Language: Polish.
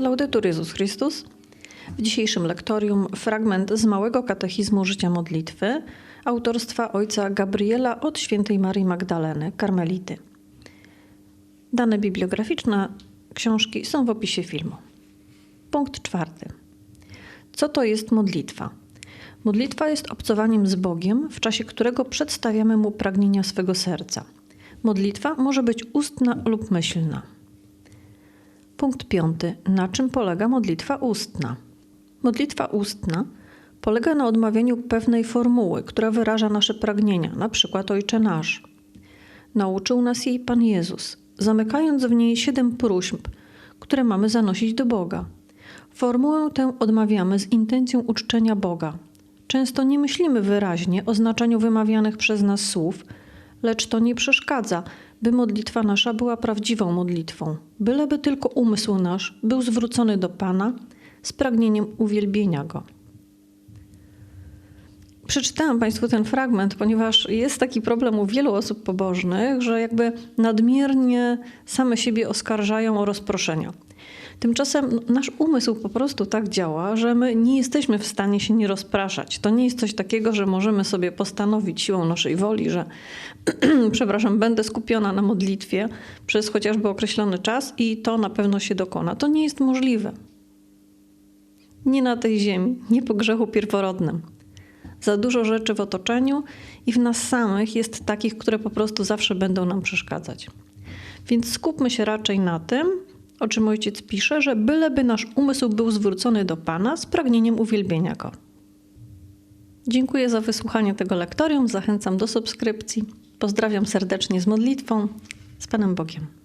Laudetur Jezus Chrystus. W dzisiejszym lektorium fragment z Małego Katechizmu Życia Modlitwy autorstwa ojca Gabriela od świętej Marii Magdaleny, karmelity. Dane bibliograficzne książki są w opisie filmu. Punkt czwarty. Co to jest modlitwa? Modlitwa jest obcowaniem z Bogiem, w czasie którego przedstawiamy Mu pragnienia swego serca. Modlitwa może być ustna lub myślna. Punkt piąty. Na czym polega modlitwa ustna? Modlitwa ustna polega na odmawianiu pewnej formuły, która wyraża nasze pragnienia, na przykład Ojcze Nasz. Nauczył nas jej Pan Jezus, zamykając w niej siedem próśb, które mamy zanosić do Boga. Formułę tę odmawiamy z intencją uczczenia Boga. Często nie myślimy wyraźnie o znaczeniu wymawianych przez nas słów, lecz to nie przeszkadza, by modlitwa nasza była prawdziwą modlitwą, byleby tylko umysł nasz był zwrócony do Pana z pragnieniem uwielbienia Go. Przeczytałam Państwu ten fragment, ponieważ jest taki problem u wielu osób pobożnych, że jakby nadmiernie same siebie oskarżają o rozproszenia. Tymczasem nasz umysł po prostu tak działa, że my nie jesteśmy w stanie się nie rozpraszać. To nie jest coś takiego, że możemy sobie postanowić siłą naszej woli, że przepraszam, będę skupiona na modlitwie przez chociażby określony czas i to na pewno się dokona. To nie jest możliwe. Nie na tej ziemi, nie po grzechu pierworodnym. Za dużo rzeczy w otoczeniu i w nas samych jest takich, które po prostu zawsze będą nam przeszkadzać. Więc skupmy się raczej na tym, o czym ojciec pisze, że byleby nasz umysł był zwrócony do Pana z pragnieniem uwielbienia Go. Dziękuję za wysłuchanie tego lektorium, zachęcam do subskrypcji. Pozdrawiam serdecznie z modlitwą. Z Panem Bogiem.